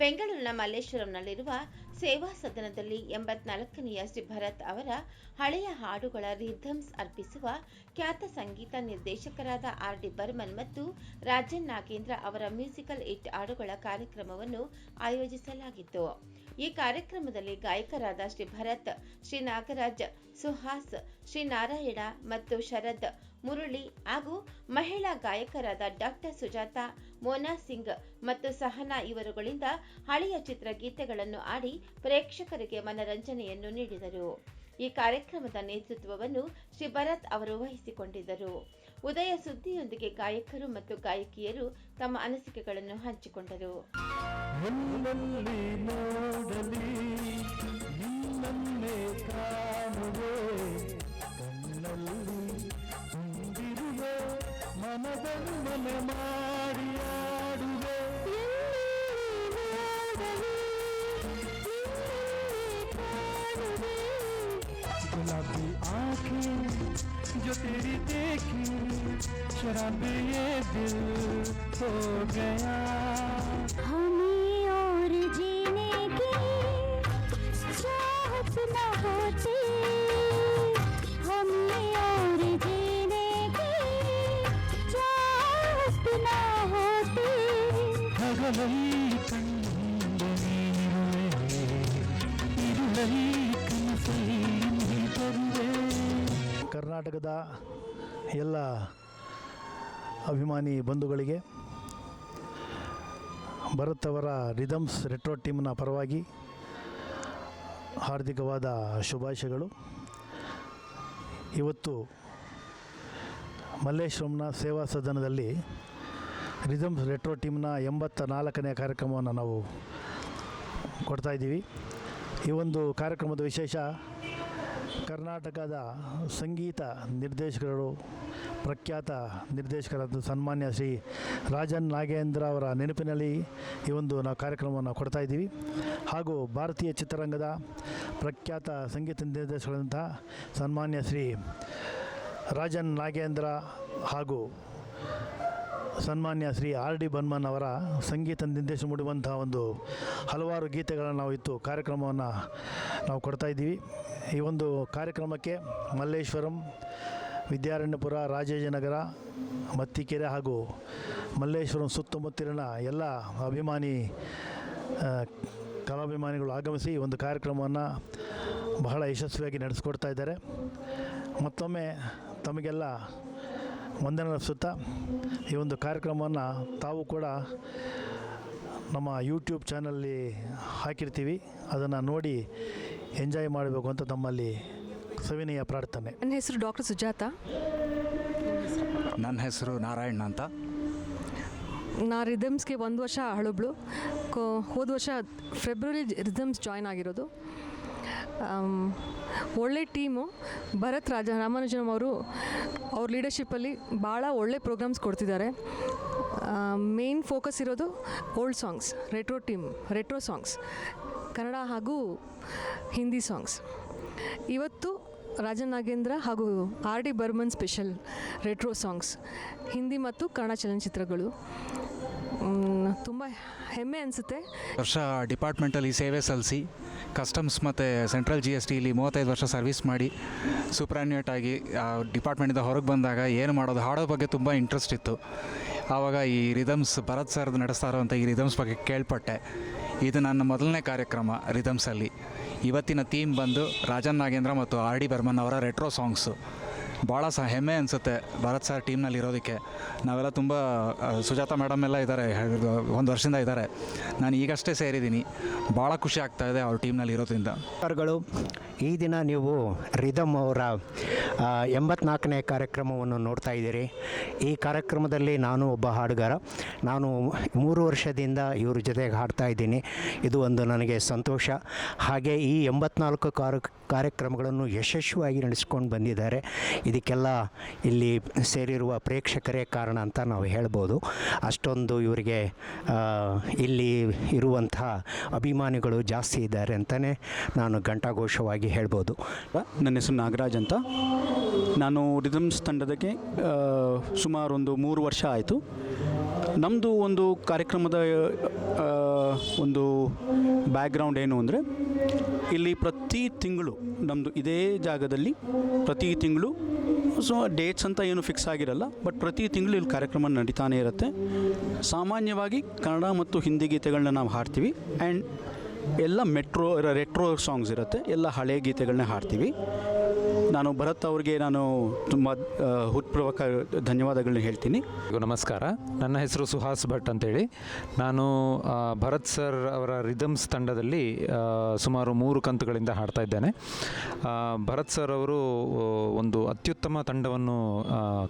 ಬೆಂಗಳೂರಿನ ಮಲ್ಲೇಶ್ವರಂನಲ್ಲಿರುವ ಸೇವಾ ಸದನದಲ್ಲಿ ಎಂಬತ್ನಾಲ್ಕನೆಯ ಶ್ರೀ ಭರತ್ ಅವರ ಹಳೆಯ ಹಾಡುಗಳ ರಿಥಮ್ಸ್ ಅರ್ಪಿಸುವ ಖ್ಯಾತ ಸಂಗೀತ ನಿರ್ದೇಶಕರಾದ ಆರ್ ಡಿ ಬರ್ಮನ್ ಮತ್ತು ರಾಜನ್ ನಾಗೇಂದ್ರ ಅವರ ಮ್ಯೂಸಿಕಲ್ ಇಟ್ ಹಾಡುಗಳ ಕಾರ್ಯಕ್ರಮವನ್ನು ಆಯೋಜಿಸಲಾಗಿತ್ತು. ಈ ಕಾರ್ಯಕ್ರಮದಲ್ಲಿ ಗಾಯಕರಾದ ಶ್ರೀ ಭರತ್, ಶ್ರೀ ನಾಗರಾಜ್, ಸುಹಾಸ್, ಶ್ರೀ ನಾರಾಯಣ ಮತ್ತು ಶರದ್ ಮುರಳಿ ಹಾಗೂ ಮಹಿಳಾ ಗಾಯಕರಾದ ಡಾಕ್ಟರ್ ಸುಜಾತ, ಮೋನಾ ಸಿಂಗ್ ಮತ್ತು ಸಹನಾ ಇವರುಗಳಿಂದ ಹಳೆಯ ಚಿತ್ರಗೀತೆಗಳನ್ನು ಆಡಿ ಪ್ರೇಕ್ಷಕರಿಗೆ ಮನರಂಜನೆಯನ್ನು ನೀಡಿದರು. ಈ ಕಾರ್ಯಕ್ರಮದ ನೇತೃತ್ವವನ್ನು ಶ್ರೀ ಭರತ್ ಅವರು ವಹಿಸಿಕೊಂಡಿದ್ದರು. ಉದಯ ಸುದ್ದಿಯೊಂದಿಗೆ ಗಾಯಕರು ಮತ್ತು ಗಾಯಕಿಯರು ತಮ್ಮ ಅನಿಸಿಕೆಗಳನ್ನು ಹಂಚಿಕೊಂಡರು. ಎಲ್ಲೆಲ್ಲಿ ನೋಡಲಿ ನಿನ್ನನ್ನೇ ಕಾಣುವೆ ಕಣ್ಣಲ್ಲಿ ತುಂಬಿರುವೆ ಮನದಲ್ಲಿ ಮನೆ ಮಾಡಿ ಆಡುವೆ गुलाबी आंखें जो तेरी देखी शराबी ये दिल हो गया ಕನಸಲ್ಲಿ ಕರ್ನಾಟಕದ ಎಲ್ಲ ಅಭಿಮಾನಿ ಬಂಧುಗಳಿಗೆ ಭರತ್ ಅವರ ರಿದಮ್ಸ್ ರೆಟ್ರೋ ಟೀಮ್ನ ಪರವಾಗಿ ಹಾರ್ದಿಕವಾದ ಶುಭಾಶಯಗಳು. ಇವತ್ತು ಮಲ್ಲೇಶ್ವರಂನ ಸೇವಾ ಸದನದಲ್ಲಿ ರಿದಮ್ಸ್ ರೆಟ್ರೋ ಟೀಮ್ನ ಎಂಬತ್ತ ನಾಲ್ಕನೇ ಕಾರ್ಯಕ್ರಮವನ್ನು ನಾವು ಕೊಡ್ತಾ ಇದ್ದೀವಿ. ಈ ಒಂದು ಕಾರ್ಯಕ್ರಮದ ವಿಶೇಷ ಕರ್ನಾಟಕದ ಸಂಗೀತ ನಿರ್ದೇಶಕರು, ಪ್ರಖ್ಯಾತ ನಿರ್ದೇಶಕರಾದ ಸನ್ಮಾನ್ಯ ಶ್ರೀ ರಾಜನ್ ನಾಗೇಂದ್ರ ಅವರ ನೆನಪಿನಲ್ಲಿ ಈ ಒಂದು ನಾವು ಕಾರ್ಯಕ್ರಮವನ್ನು ಕೊಡ್ತಾ ಇದ್ದೀವಿ. ಹಾಗೂ ಭಾರತೀಯ ಚಿತ್ರರಂಗದ ಪ್ರಖ್ಯಾತ ಸಂಗೀತ ನಿರ್ದೇಶಕರಾದಂಥ ಸನ್ಮಾನ್ಯ ಶ್ರೀ ರಾಜನ್ ನಾಗೇಂದ್ರ ಹಾಗೂ ಸನ್ಮಾನ್ಯ ಶ್ರೀ ಆರ್ ಡಿ ಬನ್ಮನ್ ಅವರ ಸಂಗೀತ ನಿರ್ದೇಶನ ಮೂಡುವಂತಹ ಒಂದು ಹಲವಾರು ಗೀತೆಗಳನ್ನು ನಾವು ಇತ್ತು, ಕಾರ್ಯಕ್ರಮವನ್ನು ನಾವು ಕೊಡ್ತಾ ಇದ್ದೀವಿ. ಈ ಒಂದು ಕಾರ್ಯಕ್ರಮಕ್ಕೆ ಮಲ್ಲೇಶ್ವರಂ, ವಿದ್ಯಾರಣ್ಯಪುರ, ರಾಜೇಜನಗರ, ಮತ್ತಿಕೆರೆ ಹಾಗೂ ಮಲ್ಲೇಶ್ವರಂ ಸುತ್ತಮುತ್ತಲಿನ ಎಲ್ಲ ಅಭಿಮಾನಿ ಕಲಾಭಿಮಾನಿಗಳು ಆಗಮಿಸಿ ಒಂದು ಕಾರ್ಯಕ್ರಮವನ್ನು ಬಹಳ ಯಶಸ್ವಿಯಾಗಿ ನಡೆಸ್ಕೊಡ್ತಾ ಇದ್ದಾರೆ. ಮತ್ತೊಮ್ಮೆ ತಮಗೆಲ್ಲ ವಂದನೆ ಅನಿಸುತ್ತಾ ಈ ಒಂದು ಕಾರ್ಯಕ್ರಮವನ್ನು ತಾವು ಕೂಡ ನಮ್ಮ ಯೂಟ್ಯೂಬ್ ಚಾನಲ್ಲಿ ಹಾಕಿರ್ತೀವಿ. ಅದನ್ನು ನೋಡಿ ಎಂಜಾಯ್ ಮಾಡಬೇಕು ಅಂತ ತಮ್ಮಲ್ಲಿ ಸವಿನಯ ಪ್ರಾರ್ಥನೆ. ನನ್ನ ಹೆಸರು ಡಾಕ್ಟರ್ ಸುಜಾತ. ನನ್ನ ಹೆಸರು ನಾರಾಯಣ ಅಂತ. ನಾ ರಿದಮ್ಸ್ಗೆ ಒಂದು ವರ್ಷ ಹಳುಬ್ಳು ಕೋ ಹೋದ ವರ್ಷ ಫೆಬ್ರವರಿ ರಿದಮ್ಸ್ ಜಾಯ್ನ್ ಆಗಿರೋದು. ಒಳ್ಳೆ ಟೀಮು, ಭರತ್ ರಾಜ, ರಾಮಾನುಜನ್ ಅವರು, ಅವ್ರ ಲೀಡರ್ಶಿಪ್ಪಲ್ಲಿ ಭಾಳ ಒಳ್ಳೆ ಪ್ರೋಗ್ರಾಮ್ಸ್ ಕೊಡ್ತಿದ್ದಾರೆ. ಮೇನ್ ಫೋಕಸ್ ಇರೋದು old songs retro team retro songs Kannada ಹಾಗೂ ಹಿಂದಿ ಸಾಂಗ್ಸ್ ಇವತ್ತು ರಾಜನ್ ನಾಗೇಂದ್ರ ಹಾಗೂ R D Burman special retro songs Hindi ಮತ್ತು ಕನ್ನಡ ಚಲನಚಿತ್ರಗಳು. ತುಂಬ ಹೆಮ್ಮೆ ಅನಿಸುತ್ತೆ. ವರ್ಷ ಡಿಪಾರ್ಟ್ಮೆಂಟಲ್ಲಿ ಸೇವೆ ಸಲ್ಲಿಸಿ ಕಸ್ಟಮ್ಸ್ ಮತ್ತು ಸೆಂಟ್ರಲ್ ಜಿ ಎಸ್ ಟಿಲಿ ಮೂವತ್ತೈದು ವರ್ಷ ಸರ್ವಿಸ್ ಮಾಡಿ ಸೂಪ್ರಾನ್ಯೂಟ್ ಆಗಿ, ಆ ಡಿಪಾರ್ಟ್ಮೆಂಟಿಂದ ಹೊರಗೆ ಬಂದಾಗ ಏನು ಮಾಡೋದು, ಹಾಡೋ ಬಗ್ಗೆ ತುಂಬ ಇಂಟ್ರೆಸ್ಟ್ ಇತ್ತು. ಆವಾಗ ಈ ರಿದಮ್ಸ್ ಭರತ್ ಸರ್ ನಡೆಸ್ತಾ ಇರೋವಂಥ ಈ ರಿದಮ್ಸ್ ಬಗ್ಗೆ ಕೇಳ್ಪಟ್ಟೆ. ಇದು ನನ್ನ ಮೊದಲನೇ ಕಾರ್ಯಕ್ರಮ ರಿದಮ್ಸಲ್ಲಿ ಇವತ್ತಿನ ಥೀಮ್ ಬಂದು ರಾಜನ್ ನಾಗೇಂದ್ರ ಮತ್ತು ಆರ್ ಡಿ ಬರ್ಮನ್ ಅವರ ರೆಟ್ರೋ ಸಾಂಗ್ಸು ಭಾಳ ಸಹ ಹೆಮ್ಮೆ ಅನಿಸುತ್ತೆ ಭಾರತ್ ಸರ್ ಟೀಮ್ನಲ್ಲಿ ಇರೋದಕ್ಕೆ. ನಾವೆಲ್ಲ ತುಂಬ ಸುಜಾತ ಮೇಡಮ್ ಎಲ್ಲ ಇದ್ದಾರೆ ಒಂದು ವರ್ಷದಿಂದ ಇದ್ದಾರೆ. ನಾನು ಈಗಷ್ಟೇ ಸೇರಿದ್ದೀನಿ. ಭಾಳ ಖುಷಿ ಆಗ್ತಾ ಇದೆ ಅವ್ರ ಟೀಮ್ನಲ್ಲಿ ಇರೋದ್ರಿಂದ. ಸರ್ಗಳು ಈ ದಿನ ನೀವು ರಿದಮ್ ಅವರ ಎಂಬತ್ನಾಲ್ಕನೇ ಕಾರ್ಯಕ್ರಮವನ್ನು ನೋಡ್ತಾ ಇದ್ದೀರಿ. ಈ ಕಾರ್ಯಕ್ರಮದಲ್ಲಿ ನಾನು ಒಬ್ಬ ಹಾಡುಗಾರ. ನಾನು ಮೂರು ವರ್ಷದಿಂದ ಇವ್ರ ಜೊತೆಗೆ ಹಾಡ್ತಾ ಇದ್ದೀನಿ. ಇದು ಒಂದು ನನಗೆ ಸಂತೋಷ. ಹಾಗೆ ಈ ಎಂಬತ್ನಾಲ್ಕು ಕಾರ್ಯ ಕಾರ್ಯಕ್ರಮಗಳನ್ನು ಯಶಸ್ವಿಯಾಗಿ ನಡೆಸ್ಕೊಂಡು ಬಂದಿದ್ದಾರೆ. ಇದಕ್ಕೆಲ್ಲ ಇಲ್ಲಿ ಸೇರಿರುವ ಪ್ರೇಕ್ಷಕರೇ ಕಾರಣ ಅಂತ ನಾವು ಹೇಳ್ಬೋದು. ಅಷ್ಟೊಂದು ಇವರಿಗೆ ಇಲ್ಲಿ ಇರುವಂತಹ ಅಭಿಮಾನಿಗಳು ಜಾಸ್ತಿ ಇದ್ದಾರೆ ಅಂತಲೇ ನಾನು ಘಂಟಾಘೋಷವಾಗಿ ಹೇಳ್ಬೋದು. ನನ್ನ ಹೆಸರು ನಾಗರಾಜ್ ಅಂತ. ನಾನು ರಿದಮ್ಸ್ ತಂಡದಕ್ಕೆ ಸುಮಾರು ಒಂದು ಮೂರು ವರ್ಷ ಆಯಿತು. ನಮ್ಮದು ಒಂದು ಕಾರ್ಯಕ್ರಮದ ಒಂದು ಬ್ಯಾಕ್ಗ್ರೌಂಡ್ ಏನು ಅಂದರೆ, ಇಲ್ಲಿ ಪ್ರತಿ ತಿಂಗಳು ನಮ್ಮದು ಇದೇ ಜಾಗದಲ್ಲಿ ಪ್ರತಿ ತಿಂಗಳು, ಸೊ ಡೇಟ್ಸ್ ಅಂತ ಏನು ಫಿಕ್ಸ್ ಆಗಿರಲ್ಲ ಬಟ್ ಪ್ರತಿ ತಿಂಗಳು ಇಲ್ಲಿ ಕಾರ್ಯಕ್ರಮ ನಡೀತಾನೆ ಇರುತ್ತೆ. ಸಾಮಾನ್ಯವಾಗಿ ಕನ್ನಡ ಮತ್ತು ಹಿಂದಿ ಗೀತೆಗಳನ್ನ ನಾವು ಹಾಡ್ತೀವಿ ಆ್ಯಂಡ್ ಎಲ್ಲ ಮೆಟ್ರೋ ರೆಟ್ರೋ ಸಾಂಗ್ಸ್ ಇರುತ್ತೆ, ಎಲ್ಲ ಹಳೆ ಗೀತೆಗಳನ್ನ ಹಾಡ್ತೀವಿ. ನಾನು ಭರತ್ ಅವ್ರಿಗೆ ನಾನು ತುಂಬ ಹೃತ್ಪೂರ್ವಕ ಧನ್ಯವಾದಗಳನ್ನ ಹೇಳ್ತೀನಿ. ನಮಸ್ಕಾರ. ನನ್ನ ಹೆಸರು ಸುಹಾಸ್ ಭಟ್ ಅಂತೇಳಿ. ನಾನು ಭರತ್ ಸರ್ ಅವರ ರಿದಮ್ಸ್ ತಂಡದಲ್ಲಿ ಸುಮಾರು ಮೂರು ಕಂತುಗಳಿಂದ ಹಾಡ್ತಾ ಇದ್ದೇನೆ. ಭರತ್ ಸರ್ ಅವರು ಒಂದು ಅತ್ಯುತ್ತಮ ತಂಡವನ್ನು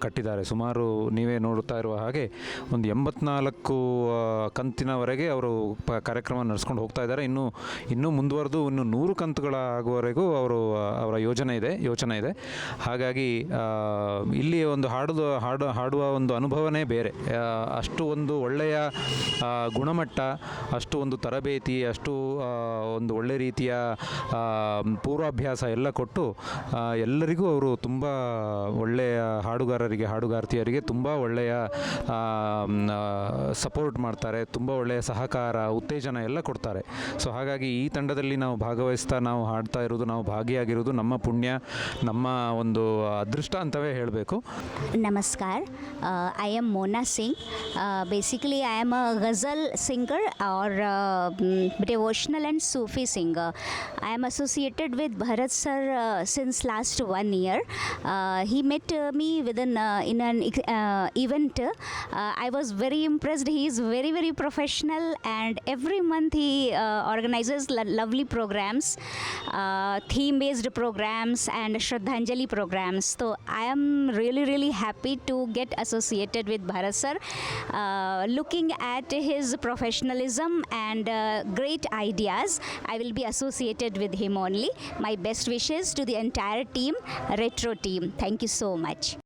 ಕಟ್ಟಿದ್ದಾರೆ. ಸುಮಾರು ನೀವೇ ನೋಡುತ್ತಾ ಇರುವ ಹಾಗೆ, ಒಂದು ಎಂಬತ್ನಾಲ್ಕು ಕಂತಿನವರೆಗೆ ಅವರು ಕಾರ್ಯಕ್ರಮ ನಡೆಸ್ಕೊಂಡು ಹೋಗ್ತಾ ಇದ್ದಾರೆ. ಇನ್ನು, ಇನ್ನೂ ಮುಂದುವರೆದು ಇನ್ನು ನೂರು ಕಂತುಗಳ ಆಗುವವರೆಗೂ ಅವರು ಅವರ ಯೋಜನೆ ಇದೆ. ಯೋಚನೆ ಇದೆ. ಹಾಗಾಗಿ ಇಲ್ಲಿ ಒಂದು ಹಾಡುದು, ಹಾಡು, ಹಾಡುವ ಒಂದು ಅನುಭವನೇ ಬೇರೆ. ಅಷ್ಟು ಒಂದು ಒಳ್ಳೆಯ ಗುಣಮಟ್ಟ, ಅಷ್ಟು ಒಂದು ತರಬೇತಿ, ಅಷ್ಟು ಒಂದು ಒಳ್ಳೆ ರೀತಿಯ ಪೂರ್ವಾಭ್ಯಾಸ ಎಲ್ಲ ಕೊಟ್ಟು ಎಲ್ಲರಿಗೂ ಅವರು ತುಂಬ ಒಳ್ಳೆಯ ಹಾಡುಗಾರರಿಗೆ, ಹಾಡುಗಾರ್ತಿಯರಿಗೆ ತುಂಬ ಒಳ್ಳೆಯ ಸಪೋರ್ಟ್ ಮಾಡ್ತಾರೆ. ತುಂಬ ಒಳ್ಳೆಯ ಸಹಕಾರ, ಉತ್ತೇಜನ ಎಲ್ಲ ಕೊಡ್ತಾರೆ. ಸೊ ಹಾಗಾಗಿ ಈ ತಂಡದಲ್ಲಿ ನಾವು ಭಾಗವಹಿಸ್ತಾ, ನಾವು ಹಾಡ್ತಾ ಇರೋದು ನಾವು ಭಾಗಿಯಾಗಿರೋದು ನಮ್ಮ ಪುಣ್ಯ. ನಮ್ಮ ಒಂದು ಅದೃಷ್ಟ ಅಂತವೇ ಹೇಳಬೇಕು Namaskar. Uh, I am Mona Singh. Uh, basically, I am a ghazal singer or uh, mm, devotional and Sufi singer. I am associated with Bharat sir uh, since last one year. Uh, he met uh, me within uh, in an ex- uh, event. Uh, I was very impressed. He is very very professional, and every month he uh, organizes lo- lovely programs, uh, theme-based programs, and Shraddhanjali programs. So I am really really happy to get associated with Bharat sir. Uh, looking at his professionalism and uh, great ideas, I will be associated with him only. My best wishes to the entire team, Retro team. Thank you so much.